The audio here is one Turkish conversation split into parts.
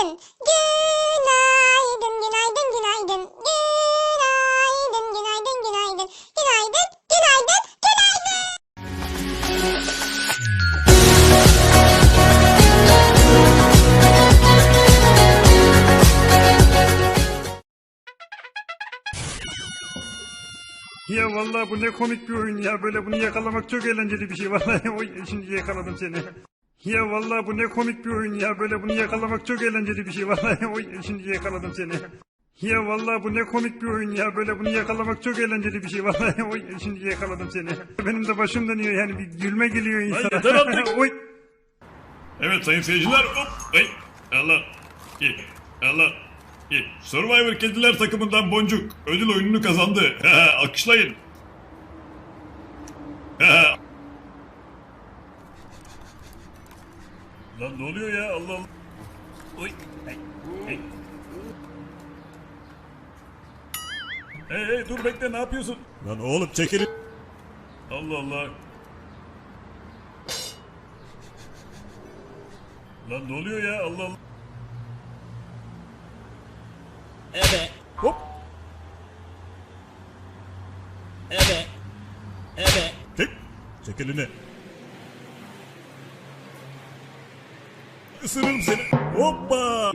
Günaydın. Günaydın, günaydın, günaydın. Günaydın, günaydın, günaydın. Günaydın, günaydın, günaydın. Ya vallahi bu ne komik bir oyun ya. Böyle bunu yakalamak çok eğlenceli bir şey. Vallahi şimdi yakaladım seni. Ya vallahi bu ne komik bir oyun ya. Böyle bunu yakalamak çok eğlenceli bir şey. Vallahi oy, şimdi yakaladım seni. Ya vallahi bu ne komik bir oyun ya. Böyle bunu yakalamak çok eğlenceli bir şey. Vallahi oy, şimdi yakaladım seni. Benim de başım dönüyor yani bir gülme geliyor insana. yeter artık. oy. Evet sayın seyirciler. Hop. Ay. Allah. İyi. Allah. İyi. Survivor Kediler takımından Boncuk ödül oyununu kazandı. Alkışlayın. Lan ne oluyor ya Allah Allah. Oy. Ay. Ay. Hey, hey dur bekle ne yapıyorsun? Lan oğlum çekilin. Allah Allah. Lan ne oluyor ya Allah Allah. Evet. Hop. Evet. Evet. Çek. Çek elini. Isırırım seni. Hoppa.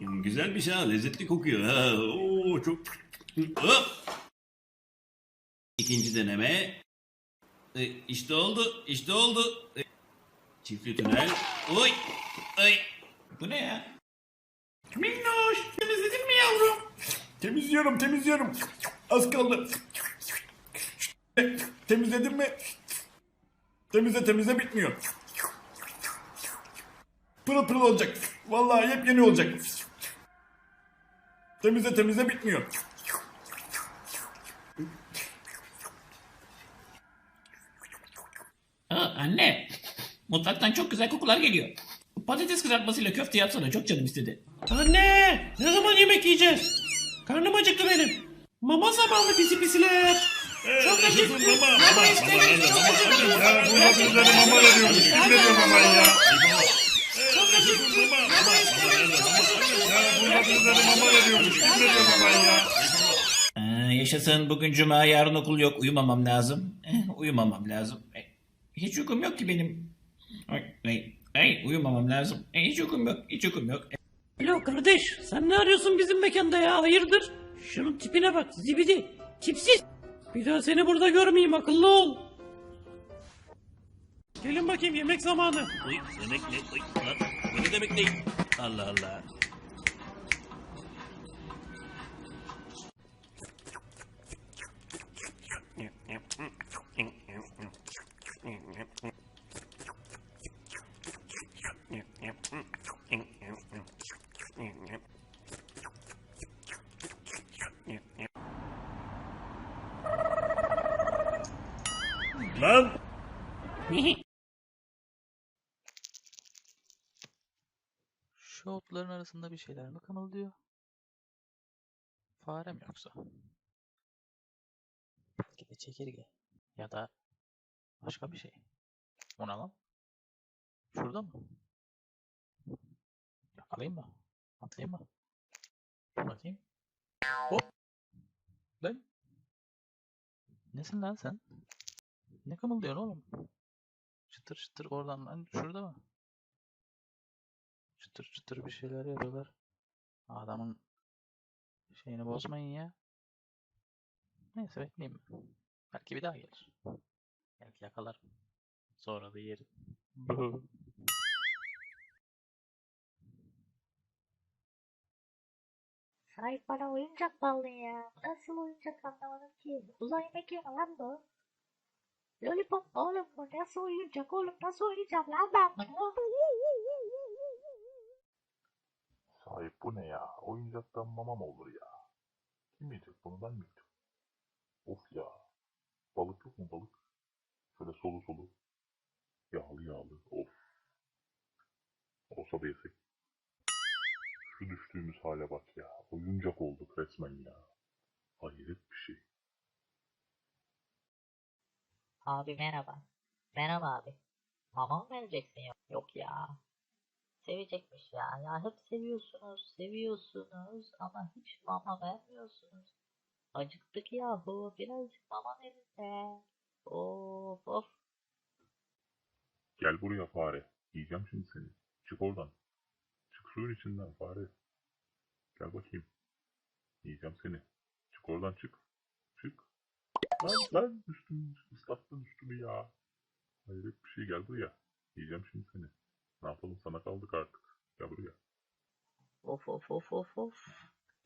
Güzel bir şey ha. Lezzetli kokuyor. Ha. Oo, çok... Hop. İkinci deneme. E, işte oldu. işte oldu. E, çiftli tünel. Oy. Ay. Bu ne ya? Minnoş. Temizledin mi yavrum? Temizliyorum temizliyorum. Az kaldı. Temizledin mi? Temizle temizle bitmiyor. Pırıl pırıl olacak. Vallahi yepyeni olacak. Temizle temizle bitmiyor. Aa, anne, mutfaktan çok güzel kokular geliyor. Patates kızartmasıyla köfte yapsana çok canım istedi. Anne! Ne zaman yemek yiyeceğiz? Karnım acıktı benim. Mama zamanı pisi pisiler. Çok acıktım. Mama istedim. Çok acıktım. Ya bu yapımcıları mama veriyormuş. Kim veriyor mamayı ya? Çok yaşasın bugün cuma yarın okul yok uyumamam lazım. Eh, uyumamam lazım. Eh, hiç uykum yok ki benim. Ay, ay, ay uyumamam lazım. Eh, hiç uykum yok hiç uykum yok. Eh, Alo kardeş sen ne arıyorsun bizim mekanda ya hayırdır? Şunun tipine bak zibidi. Tipsiz. Bir daha seni burada görmeyeyim akıllı ol. Gelin bakayım yemek zamanı. Uy, demek ne? Bu ne demek ne? Allah Allah. Lan Şu otların arasında bir şeyler mi kımıldıyor? Fare mi yoksa? Belki de çekirge. Ya da başka bir şey. O ne? Şurada mı? Yakalayayım mı? Atlayayım mı? Dur bakayım. Hop! Lan! Nesin lan sen? Ne kımıldıyorsun oğlum? Çıtır çıtır oradan lan şurada mı? Çıtır çıtır bir şeyler yapıyorlar. Adamın şeyini bozmayın ya. Neyse bekleyeyim. Belki bir daha gelir. Belki yakalar. Sonra da yerim. Sahip bana oyuncak aldın ya? Nasıl oyuncak anlamadım ki. Uzay mekiği lan bu. Lollipop oğlum bu nasıl oyuncak oğlum nasıl oynayacağım lan ben bunu? Sahip bu ne ya? Oyuncaktan mama mı olur ya? Kim yiyecek bunu ben mi yiyeceğim? Of ya. Balık yok mu balık? Şöyle solu solu. Yağlı yağlı. Of. Olsa da yesek. Şu düştüğümüz hale bak ya. Oyuncak olduk resmen ya. Hayret bir şey. Abi merhaba. Merhaba abi. Mama mı vereceksin ya? Yok ya. sevecekmiş ya. Ya hep seviyorsunuz, seviyorsunuz ama hiç mama vermiyorsunuz. Acıktık yahu. Birazcık mama verin de. Of of. Gel buraya fare. Yiyeceğim şimdi seni. Çık oradan. Çık suyun içinden fare. Gel bakayım. Yiyeceğim seni. Çık oradan. Çık. Lan lan üstümü ıslattın üstümü ya. Hayret bir şey gel buraya. Yiyeceğim şimdi seni. Ne yapalım sana kaldık artık. Gel buraya. Of of of of of.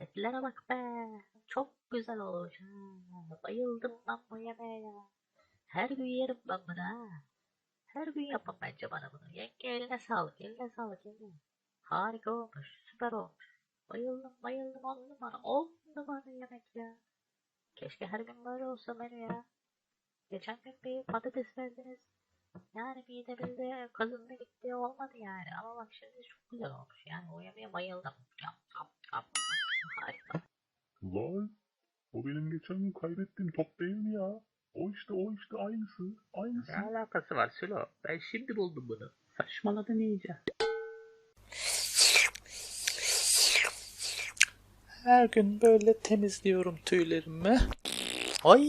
Etlere bak be. Çok güzel olmuş ha. Bayıldım ben bu yemeğe ya. Her gün yerim ben bunu ha. Her gün yapın bence bana bunu. Yenge eline sağlık, eline sağlık yenge. Harika olmuş, süper olmuş. Bayıldım, bayıldım, on numara, on numara yemek ya. Keşke her gün böyle olsa menü ya. Geçen gün bir patates verdiniz. Yani midemizde kazındı gitti olmadı yani. Ama bak şimdi çok güzel olmuş yani. O yemeğe bayıldım. Yap, yap, yap. Harika. Lan o benim geçen gün kaybettiğim top değil mi ya? O işte o işte aynısı. Aynısı. Ne alakası var Sülo? Ben şimdi buldum bunu. Saçmaladın iyice. Her gün böyle temizliyorum tüylerimi. Ay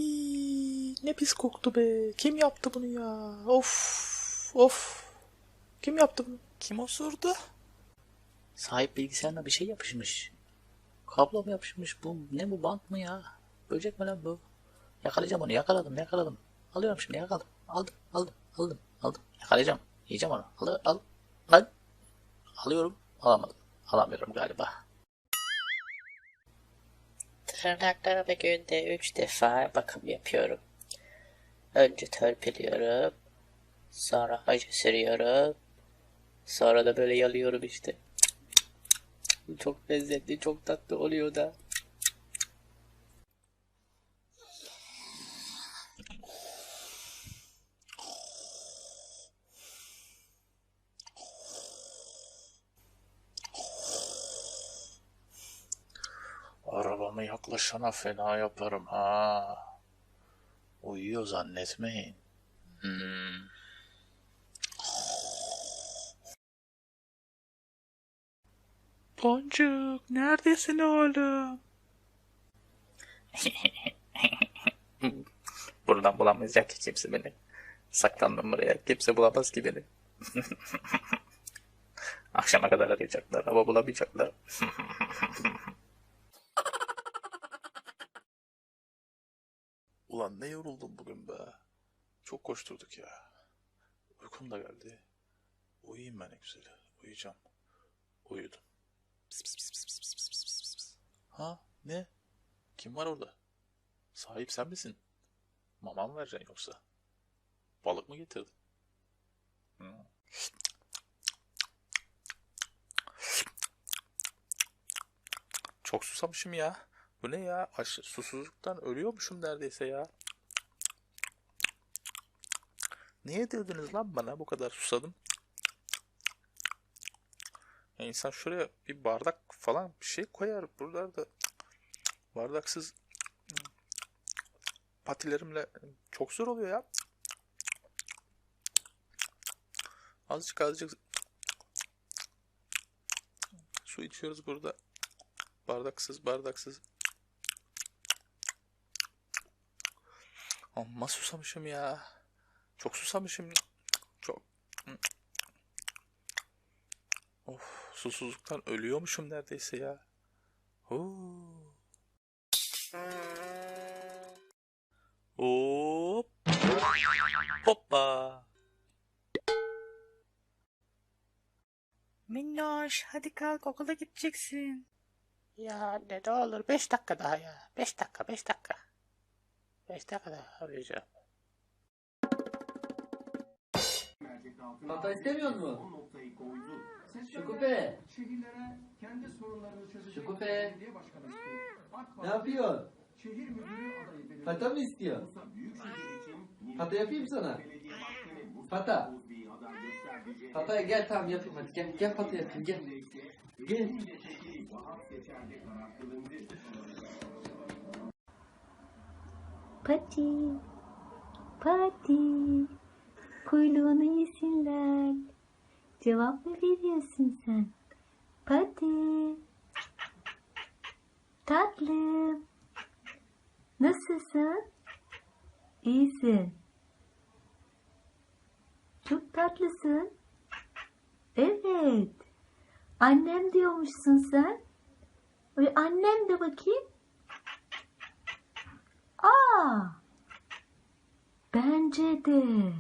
ne pis koktu be. Kim yaptı bunu ya? Of of. Kim yaptı bunu? Kim osurdu? Sahip bilgisayarına bir şey yapışmış. Kablo mu yapışmış bu? Ne bu bant mı ya? Böcek mi lan bu? Yakalayacağım onu yakaladım yakaladım. Alıyorum şimdi yakaladım. Aldım aldım aldım aldım. Yakalayacağım. Yiyeceğim onu. Al al. Lan. Alıyorum. Alamadım. Alamıyorum galiba. Tırnaklarıma günde üç defa bakım yapıyorum. Önce törpüliyorum. Sonra acı sürüyorum. Sonra da böyle yalıyorum işte. Çok lezzetli, çok tatlı oluyor da. Arabamı yaklaşana fena yaparım ha. Uyuyor zannetmeyin. Hmm. Boncuk, neredesin oğlum? Buradan bulamayacak ki kimse beni. Saklandım buraya. Kimse bulamaz ki beni. Akşama kadar arayacaklar ama bulamayacaklar. Ulan ne yoruldum bugün be. Çok koşturduk ya. Uykum da geldi. Uyuyayım ben en güzeli. Uyuyacağım. Uyudum. Pis pis pis pis pis pis pis pis pis. Ha ne? Kim var orada? Sahip sen misin? Mama mı vereceksin yoksa? Balık mı getirdin? Hı. Çok susamışım ya. Bu ne ya? Aş susuzluktan ölüyormuşum neredeyse ya. Ne yedirdiniz lan bana bu kadar susadım? Ya insan şuraya bir bardak falan bir şey koyar. Buralarda bardaksız patilerimle çok zor oluyor ya. Azıcık azıcık su içiyoruz burada. Bardaksız bardaksız. Amma susamışım ya. Çok susamışım. Çok. Of susuzluktan ölüyormuşum neredeyse ya. Huu. Hop. Hoppa. Minnoş hadi kalk okula gideceksin. Ya anne ne olur 5 dakika daha ya. 5 dakika 5 dakika. 5 dakikada arayacağım. Çanta istemiyor mu? noktayı. Şukupe. Şehirlere kendi sorunlarını çözecek Şukupe. Ne yapıyor? Şehir müdürü adayı belirledi. Mı istiyor? Bursa yapayım sana. Belediye Başkanı gel tamam yapayım hadi gel. Gel pata yapayım gel. Gel. Pati, pati, kuyruğunu yesinler. Cevap mı veriyorsun sen? Pati. Tatlım. Nasılsın? İyisin. Çok tatlısın. Evet. Annem diyormuşsun sen. Ve annem de bakayım. Aa. Bence.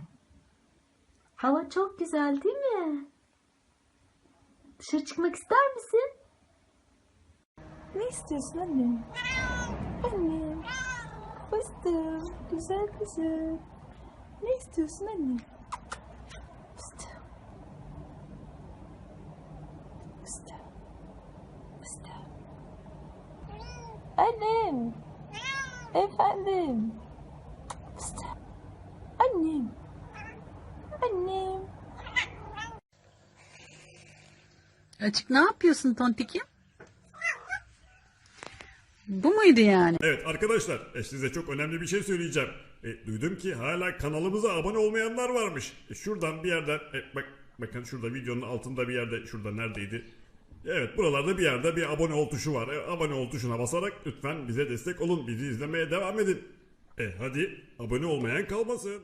Hava çok güzel değil mi? Dışarı çıkmak ister misin? Ne istiyorsun anne? Anne. Fıstığım. Güzel kızım. Ne istiyorsun anne? Fıstığım. Fıstığım. Fıstığım. Annem. Efendim. Fıstığım. Annem. Annem. Açık ne yapıyorsun tontikim? Bu muydu yani? Evet arkadaşlar e, size çok önemli bir şey söyleyeceğim. E, duydum ki hala kanalımıza abone olmayanlar varmış. E, şuradan bir yerden e, bak bakın şurada videonun altında bir yerde şurada neredeydi? Evet buralarda bir yerde bir abone ol tuşu var. E, abone ol tuşuna basarak lütfen bize destek olun. Bizi izlemeye devam edin. E hadi abone olmayan kalmasın.